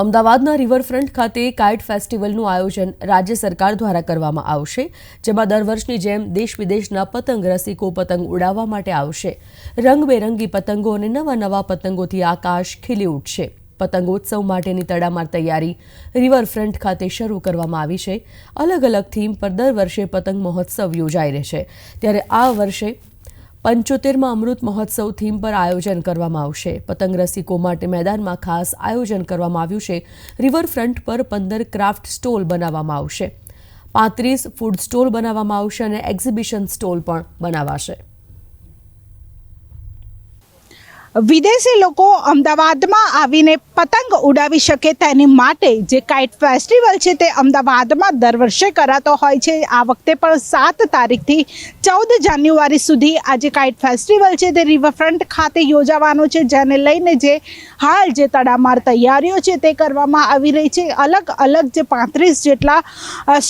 અમદાવાદના રિવરફ્રન્ટ ખાતે કાઇટ ફેસ્ટિવલનું આયોજન રાજ્ય સરકાર દ્વારા કરવામાં આવશે, જેમાં દર વર્ષની જેમ દેશ વિદેશના પતંગ રસિકો પતંગ ઉડાવવા માટે આવશે. રંગબેરંગી પતંગો અને નવા નવા પતંગોથી આકાશ ખીલી ઉઠશે. પતંગોત્સવ માટેની તડામાર તૈયારી રિવરફ્રન્ટ ખાતે શરૂ કરવામાં આવી છે. અલગ અલગ થીમ પર દર વર્ષે પતંગ મહોત્સવ યોજાઈ રહેશે. ત્યારે આ વર્ષે પંચોતેરમાં અમૃત મહોત્સવ થીમ પર આયોજન કરવામાં આવશે. પતંગ રસિકો માટે મેદાનમાં ખાસ આયોજન કરવામાં આવ્યું છે. રિવરફ્રન્ટ પર પંદર ક્રાફ્ટ સ્ટોલ બનાવવામાં આવશે. પાંત્રીસ ફૂડ સ્ટોલ બનાવવામાં આવશે અને એક્ઝિબિશન સ્ટોલ પણ બનાવાશે. વિદેશી લોકો અમદાવાદમાં આવીને પતંગ ઉડાવી શકે તેની માટે જે કાઇટ ફેસ્ટિવલ છે તે અમદાવાદમાં દર વર્ષે કરાતો હોય છે. આ વખતે પણ સાત તારીખથી ચૌદ જાન્યુઆરી સુધી આ જે કાઇટ ફેસ્ટિવલ છે તે રિવરફ્રન્ટ ખાતે યોજાવાનો છે. જેને લઈને જે હાલ જે તડામાર તૈયારીઓ છે તે કરવામાં આવી રહી છે. અલગ અલગ જે પાંત્રીસ જેટલા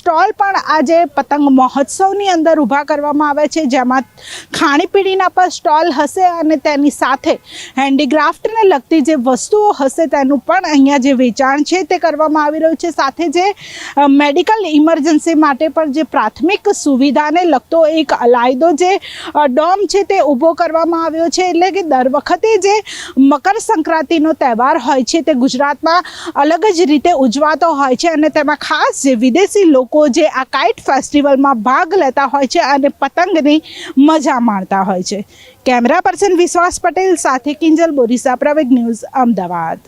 સ્ટોલ પણ આજે પતંગ મહોત્સવની અંદર ઊભા કરવામાં આવે છે. જેમાં ખાણીપીણીના પણ સ્ટોલ હશે અને તેની સાથે હેન્ડીક્રાફ્ટને લગતી જે વસ્તુઓ હશે તેનું પણ અહીંયા જે વેચાણ છે તે કરવામાં આવી રહ્યું છે. સાથે જે મેડિકલ ઇમરજન્સી માટે પણ જે પ્રાથમિક સુવિધાને લગતો એક અલાયદો જે ડોમ છે તે ઊભો કરવામાં આવ્યો છે. એટલે કે દર વખતે જે મકર સંક્રાંતિનો તહેવાર હોય છે તે ગુજરાતમાં અલગ જ રીતે ઉજવાતો હોય છે અને તેમાં ખાસ જે વિદેશી લોકો જે આ કાઇટ ફેસ્ટિવલમાં ભાગ લેતા હોય છે અને પતંગની મજા માણતા હોય છે. કેમેરા પર્સન વિશ્વાસ પટેલ સાથે કિંજલ બોરીસા પ્રવેગ ન્યૂઝ અમદાવાદ.